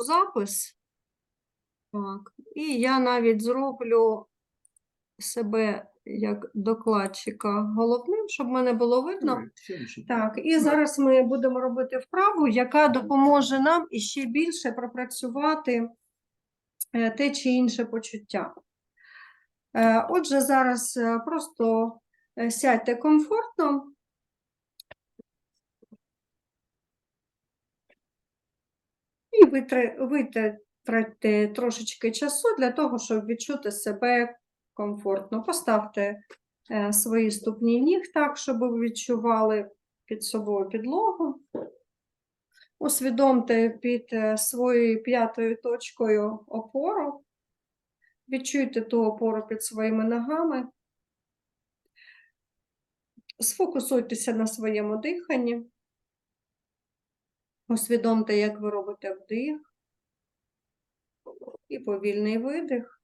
запис. Так, і я навіть зроблю себе як докладчика головним, щоб мене було видно. Так, і зараз ми будемо робити вправу, яка допоможе нам іще більше пропрацювати е, те чи інше почуття. Е, Отже, зараз е, просто сядьте комфортно. І витратьте трошечки часу для того, щоб відчути себе комфортно. Поставте е, свої ступні ніг так, щоб ви відчували під собою підлогу. Усвідомте під е, своєю п'ятою точкою опору. Відчуйте ту опору під своїми ногами. Сфокусуйтеся на своєму диханні. Усвідомте, як ви робите вдих і повільний видих.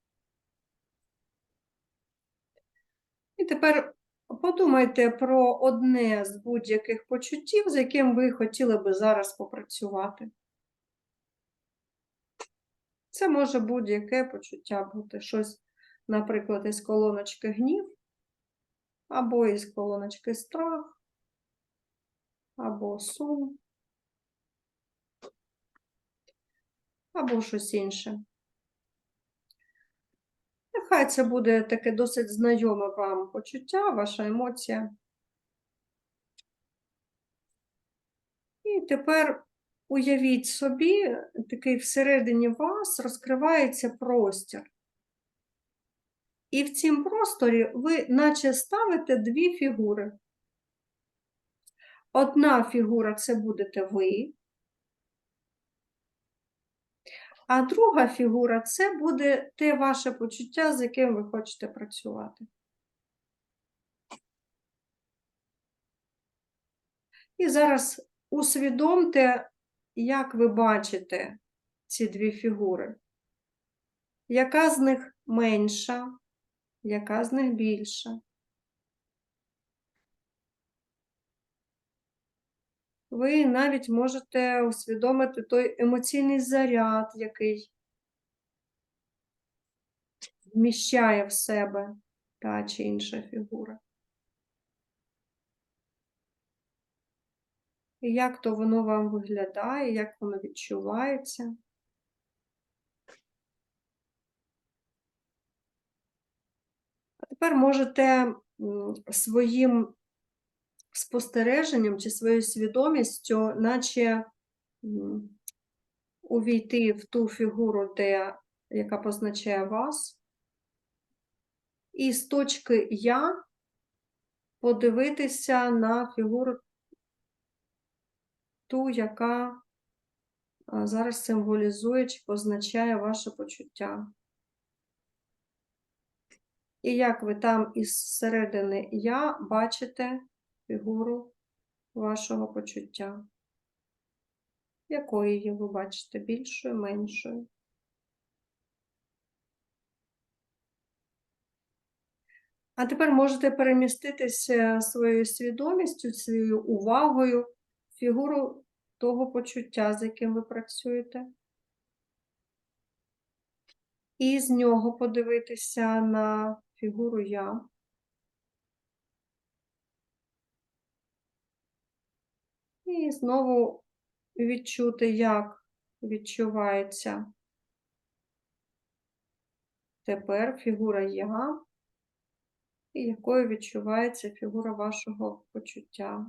І тепер подумайте про одне з будь-яких почуттів, з яким ви хотіли би зараз попрацювати. Це може будь-яке почуття бути щось, наприклад, із колоночки гнів, або із колоночки страх, або сум, або щось інше. Нехай це буде таке досить знайоме вам почуття, ваша емоція. І тепер уявіть собі, такий всередині вас розкривається простір. І в цім просторі ви наче ставите дві фігури. Одна фігура це будете ви, а друга фігура це буде те ваше почуття, з яким ви хочете працювати. І зараз усвідомте, як ви бачите ці дві фігури. Яка з них менша, яка з них більша. Ви навіть можете усвідомити той емоційний заряд, який вміщає в себе та чи інша фігура. І як то воно вам виглядає, як воно відчувається. А тепер можете своїм спостереженням чи своєю свідомістю, наче увійти в ту фігуру, де, яка позначає вас, і з точки Я подивитися на фігуру ту, яка зараз символізує чи позначає ваше почуття. І як ви там із середини я бачите фігуру вашого почуття? Якою її ви бачите? Більшою, меншою? А тепер можете переміститися своєю свідомістю, своєю увагою фігуру того почуття, з яким ви працюєте. І з нього подивитися на фігуру я. І знову відчути, як відчувається тепер фігура я, і якою відчувається фігура вашого почуття.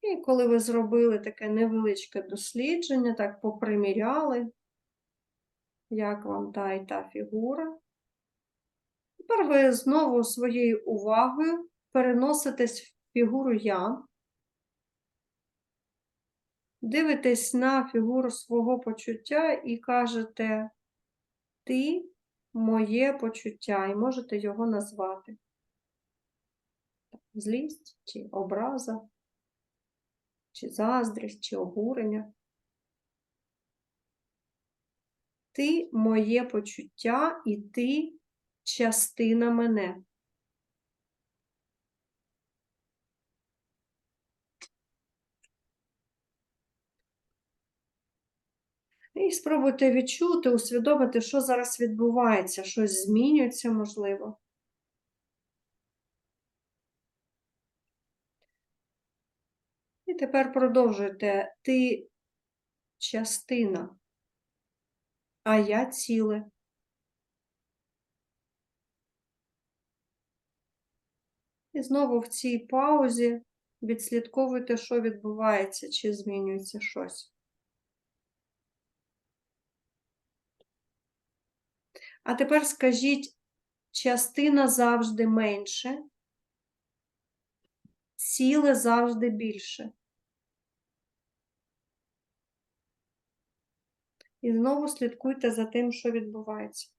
І коли ви зробили таке невеличке дослідження, так поприміряли, як вам та і та фігура, тепер ви знову своєю увагою переноситесь в фігуру я, дивитесь на фігуру свого почуття і кажете, ти моє почуття, і можете його назвати. Злість чи образа чи заздрість, чи обурення. Ти моє почуття і ти частина мене. І спробуйте відчути, усвідомити, що зараз відбувається, щось змінюється можливо. І тепер продовжуйте. Ти частина, а я ціле. І знову в цій паузі відслідковуйте, що відбувається, чи змінюється щось. А тепер скажіть, частина завжди менше, ціле завжди більше. І знову слідкуйте за тим, що відбувається.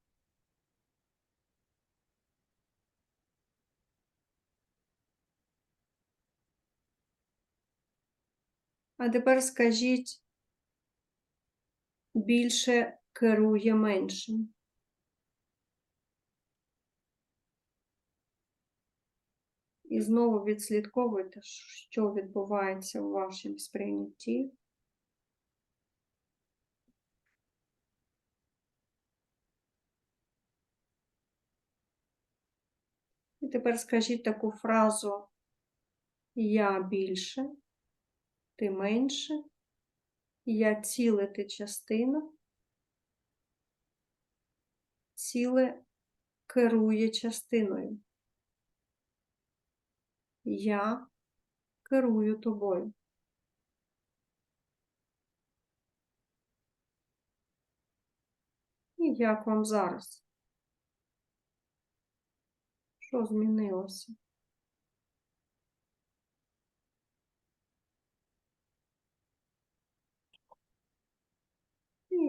А тепер скажіть, більше керує меншим. І знову відслідковуйте, що відбувається у вашому сприйнятті. І тепер скажіть таку фразу Я більше, ти менше, я ціле ти частина, ціле керує частиною. Я керую тобою. І як вам зараз? Що змінилося?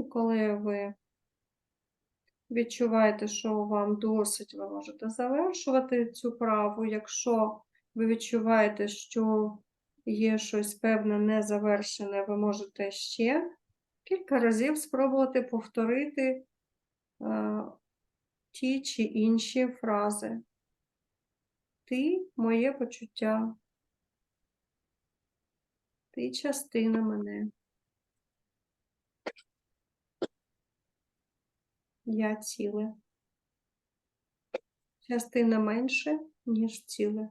І коли ви відчуваєте, що вам досить, ви можете завершувати цю праву. Якщо ви відчуваєте, що є щось певне незавершене, ви можете ще кілька разів спробувати повторити е, ті чи інші фрази. Ти моє почуття. Ти частина мене. Я ціле. Частина менше, ніж ціле.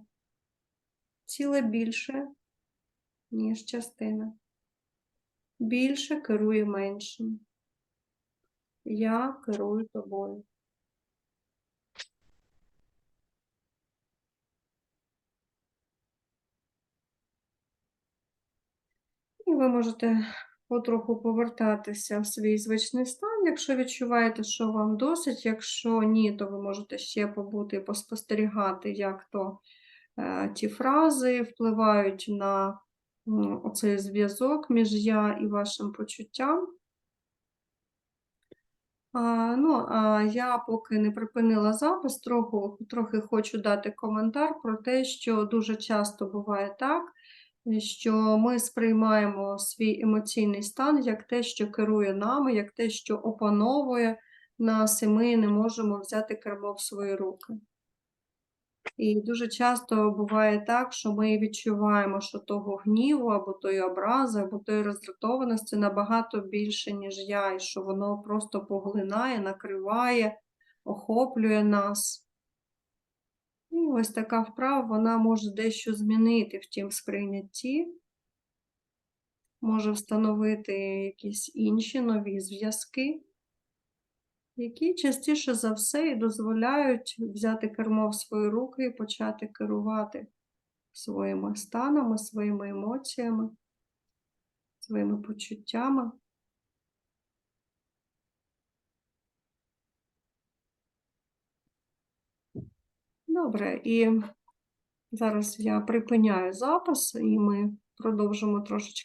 Ціле більше, ніж частина. Більше керує меншим. Я керую тобою. І ви можете потроху повертатися в свій звичний стан, якщо відчуваєте, що вам досить. Якщо ні, то ви можете ще побути і поспостерігати, як то е, ті фрази впливають на оцей зв'язок між я і вашим почуттям. А, ну, а я поки не припинила запис, трохи, трохи хочу дати коментар про те, що дуже часто буває так, що ми сприймаємо свій емоційний стан як те, що керує нами, як те, що опановує нас, і ми не можемо взяти кермо в свої руки. І дуже часто буває так, що ми відчуваємо, що того гніву, або тої образи, або тої роздратованості набагато більше, ніж я, і що воно просто поглинає, накриває, охоплює нас. І ось така вправа, вона може дещо змінити в тім сприйнятті, може встановити якісь інші нові зв'язки, які частіше за все і дозволяють взяти кермо в свої руки і почати керувати своїми станами, своїми емоціями, своїми почуттями. Добре, і зараз я припиняю запис, і ми продовжимо трошечки.